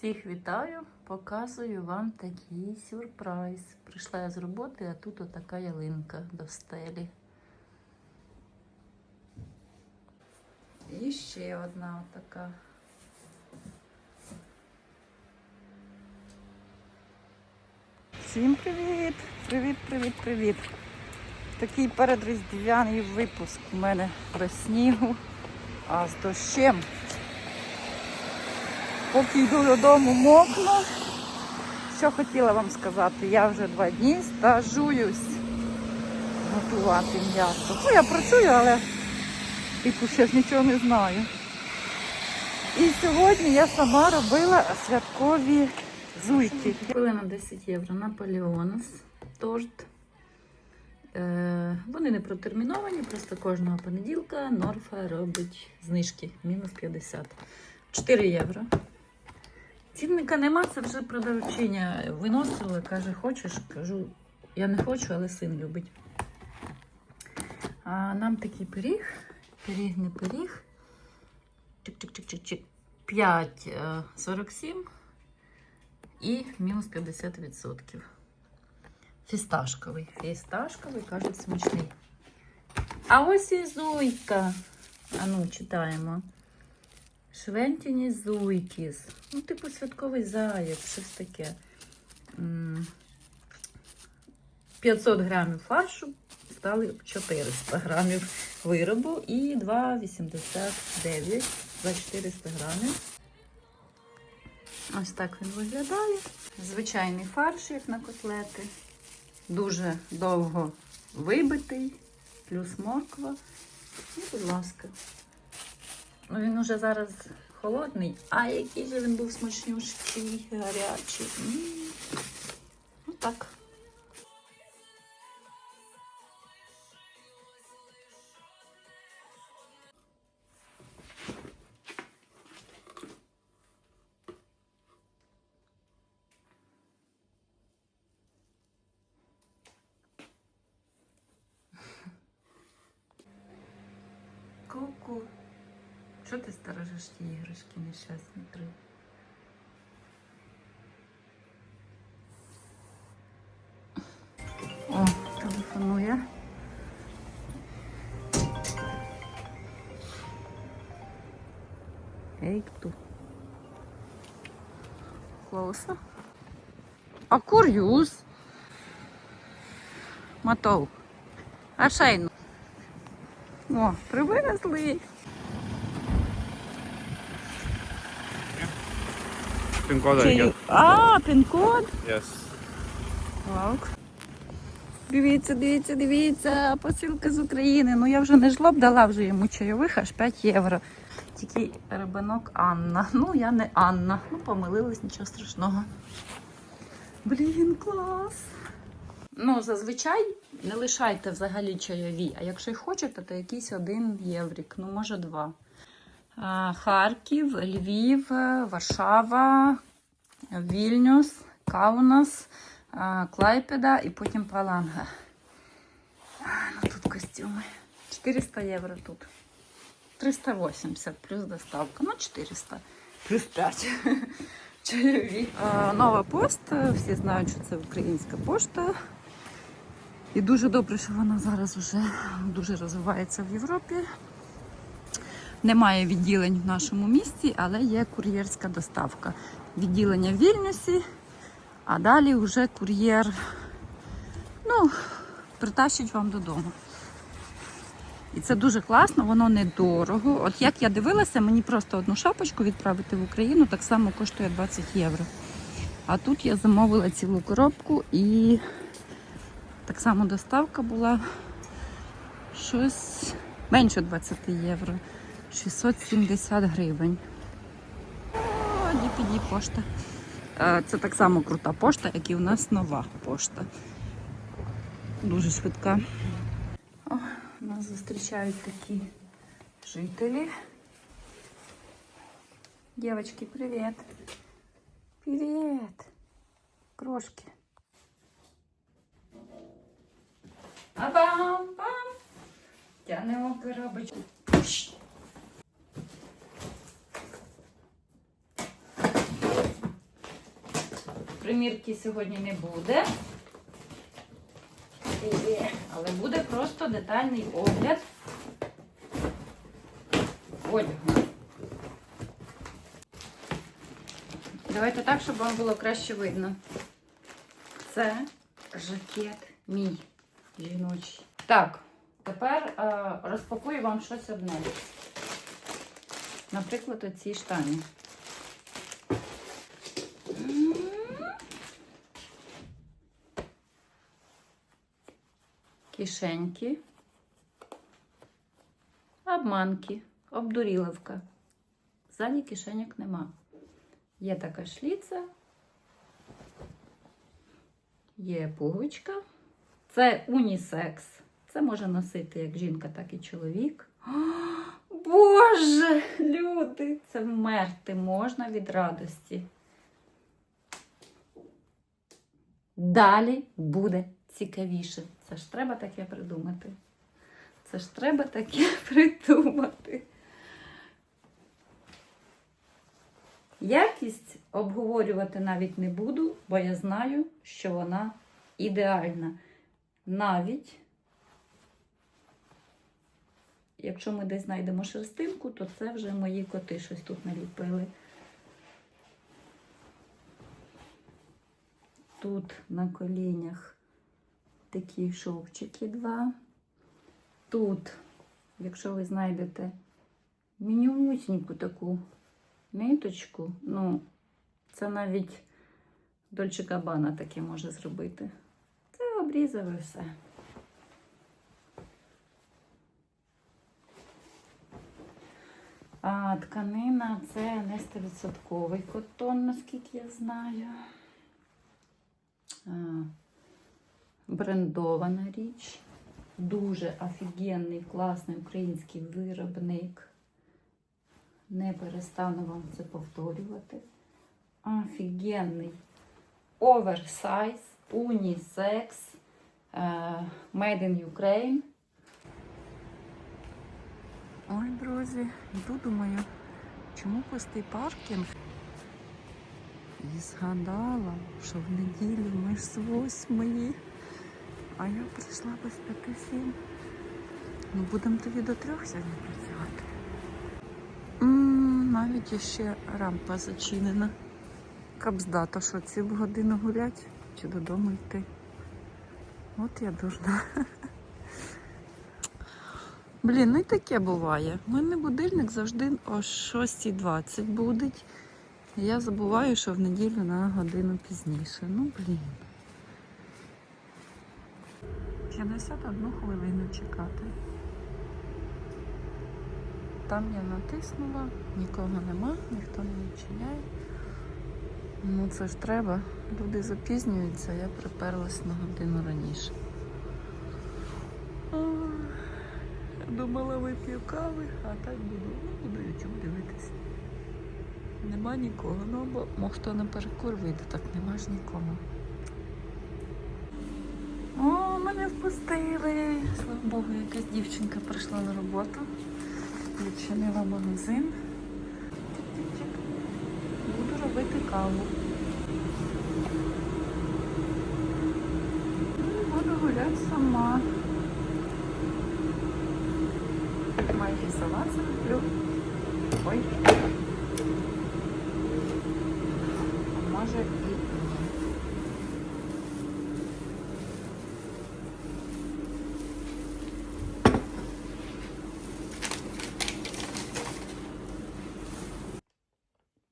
Всіх вітаю, показую вам такий сюрприз. Прийшла я з роботи, а тут отака ялинка до стелі. І ще одна отака. Всім привіт! Привіт, привіт, привіт! Такий передріздвяний випуск у мене без снігу, а з дощем. Поки йду додому, мокну. Що хотіла вам сказати, я вже два дні стажуюсь готувати м'ясо. Ну, я працюю, але типу ще ж нічого не знаю. І сьогодні я сама робила святкові зуйки. Купили на 10 євро Наполеонс, торт. Е, вони не протерміновані, просто кожного понеділка Норфа робить знижки, мінус 50. 4 євро. Цінника нема, це вже продавчиня виносила, каже, хочеш? Кажу, я не хочу, але син любить. А нам такий пиріг, пиріг не пиріг. Чик-чик-чик-чик-чик. 5,47 і мінус 50%. Фісташковий. Фісташковий, кажуть, смачний. А ось і зуйка. А ну, читаємо. Швентіні зуйкіс. Ну, типу святковий заяць, щось таке. 500 грамів фаршу стали 400 грамів виробу і 2,89 за 400 грамів. Ось так він виглядає. Звичайний фарш, як на котлети. Дуже довго вибитий, плюс морква. І, будь ласка. Ну, він уже зараз холодний, а який же він був смачнющий, гарячий. Ну так. Ку-ку. Що ти сторожиш ті іграшки нещасні три? О, телефонує. Ей, хто? Клауса? А кур'юз? Мотов. А шейну. О, привинесли. Pin code again. А, пін-код. Yes. Так. Дивіться, дивіться, дивіться, посилка з України. Ну я вже не жлоб дала вже йому чайових, аж 5 євро. Тільки рибанок Анна. Ну, я не Анна. Ну, помилилась, нічого страшного. Блін, клас. Ну, зазвичай не лишайте взагалі чайові, а якщо й хочете, то якийсь один єврік, ну може два. Харків, Львів, Варшава, Вільнюс, Каунас, Клайпеда і потім Паланга. Ну тут костюми. 400 євро тут. 380 плюс доставка. Ну, 400. Плюс 5. Чайові. Нова пошта. Всі знають, що це українська пошта. І дуже добре, що вона зараз вже дуже розвивається в Європі. Немає відділень в нашому місті, але є кур'єрська доставка. Відділення в Вільнюсі, а далі вже кур'єр ну, притащить вам додому. І це дуже класно, воно недорого. От як я дивилася, мені просто одну шапочку відправити в Україну так само коштує 20 євро. А тут я замовила цілу коробку і так само доставка була щось менше 20 євро. 670 гривень. DPD пошта. Е, Це так само крута пошта, як і у нас нова пошта. Дуже швидка. О, нас зустрічають такі жителі. Девочки, привіт. Привіт. Крошки. А-бам-бам. Тянемо коробочку. Примірки сьогодні не буде. Але буде просто детальний огляд одягу. Давайте так, щоб вам було краще видно. Це жакет мій жіночий. Так, тепер е, розпакую вам щось одне. Наприклад, оці штані. Кишеньки. Обманки. Обдуріливка. Ззаді кишеньок нема. Є така шліця. Є пуговичка. Це унісекс. Це може носити як жінка, так і чоловік. О, Боже, люди! Це вмерти можна від радості. Далі буде цікавіше. Це ж треба таке придумати. Це ж треба таке придумати. Якість обговорювати навіть не буду, бо я знаю, що вона ідеальна. Навіть якщо ми десь знайдемо шерстинку, то це вже мої коти щось тут наліпили. Тут на колінях такі шовчики два. Тут, якщо ви знайдете мінюсіньку таку ниточку, ну, це навіть Дольче Габана таке може зробити. Це обрізав і все. А тканина це не 100% котон, наскільки я знаю. А, брендована річ. Дуже офігенний, класний український виробник. Не перестану вам це повторювати. Офігенний оверсайз, унісекс, е, made in Ukraine. Ой, друзі, йду, думаю, чому пустий паркінг? І згадала, що в неділю ми з восьмої, а я прийшла без п'яти сім. Ну, будемо тоді до трьох сьогодні працювати. Навіть іще рампа зачинена. Кабздата, що цілу годину гулять чи додому йти. От я дурна. Блін, ну і таке буває. У мене будильник завжди о 6.20 буде. Я забуваю, що в неділю на годину пізніше. Ну, блін. 51 хвилину чекати. Там я натиснула, нікого нема, ніхто не відчиняє. Ну це ж треба. Люди запізнюються, я приперлась на годину раніше. Ой, Думала, вип'ю кави, а так буду, ну, буду YouTube дивитися. Нема нікого, ну бо мов хто на перекур вийде, так нема ж нікого. О, мене впустили. Слава Богу, якась дівчинка прийшла на роботу. Відчинила магазин. Буду робити каву. І Буду гуляти сама. Майже салат зроблю. Ой. А може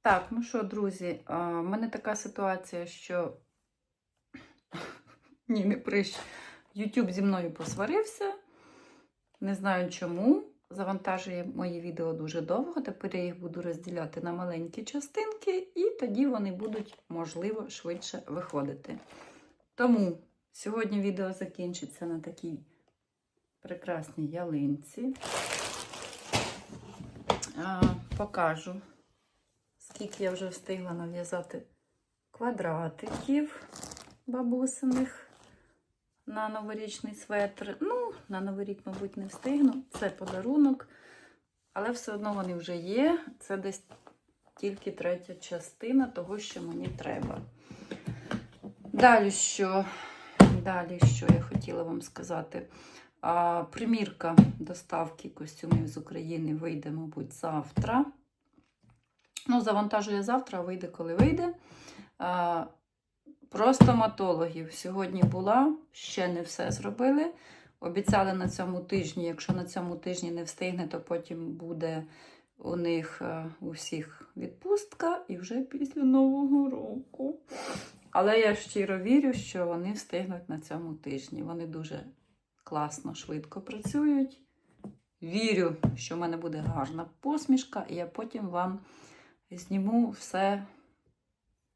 Так, ну що, друзі, в мене така ситуація, що ні, не прищ. YouTube зі мною посварився. Не знаю чому. Завантажує мої відео дуже довго. Тепер я їх буду розділяти на маленькі частинки, і тоді вони будуть, можливо, швидше виходити. Тому сьогодні відео закінчиться на такій прекрасній ялинці. А, покажу скільки я вже встигла нав'язати квадратиків бабусиних на новорічний светр. Ну, на новий рік, мабуть, не встигну. Це подарунок, але все одно вони вже є. Це десь тільки третя частина того, що мені треба. Далі що? Далі, що я хотіла вам сказати. А, примірка доставки костюмів з України вийде, мабуть, завтра. Ну, завантажу я завтра, вийде, коли вийде. А, про стоматологів. Сьогодні була, ще не все зробили. Обіцяли на цьому тижні. Якщо на цьому тижні не встигне, то потім буде у них е, у всіх відпустка і вже після Нового року. Але я щиро вірю, що вони встигнуть на цьому тижні. Вони дуже класно, швидко працюють. Вірю, що в мене буде гарна посмішка, і я потім вам зніму все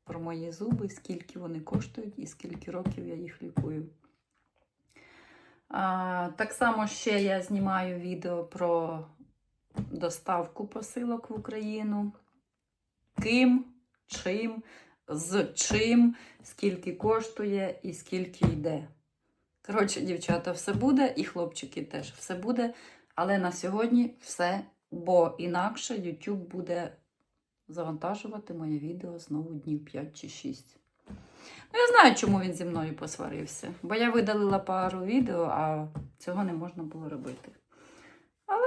про мої зуби, скільки вони коштують і скільки років я їх лікую. А, так само ще я знімаю відео про доставку посилок в Україну. Ким, чим, з чим, скільки коштує і скільки йде. Коротше, дівчата, все буде, і хлопчики теж все буде. Але на сьогодні все, бо інакше YouTube буде завантажувати моє відео знову днів 5 чи 6. Ну, я знаю, чому він зі мною посварився. Бо я видалила пару відео, а цього не можна було робити. Але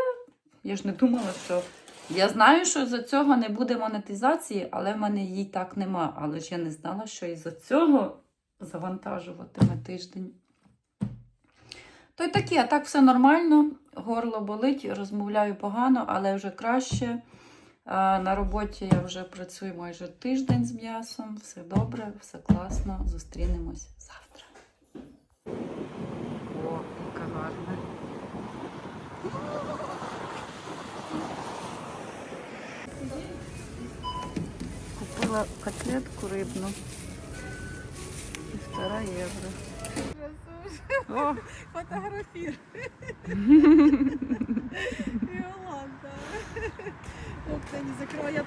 я ж не думала, що. Я знаю, що за цього не буде монетизації, але в мене її так нема. Але ж я не знала, що із-за цього завантажуватиме тиждень. То й таке, а так все нормально. Горло болить, розмовляю погано, але вже краще. На роботі я вже працюю майже тиждень з м'ясом. Все добре, все класно. Зустрінемось завтра. О, яка гарна. Купила котлетку рибну. Півтора євро. Фотографір. Йоланда. Ох, це не закрою. Я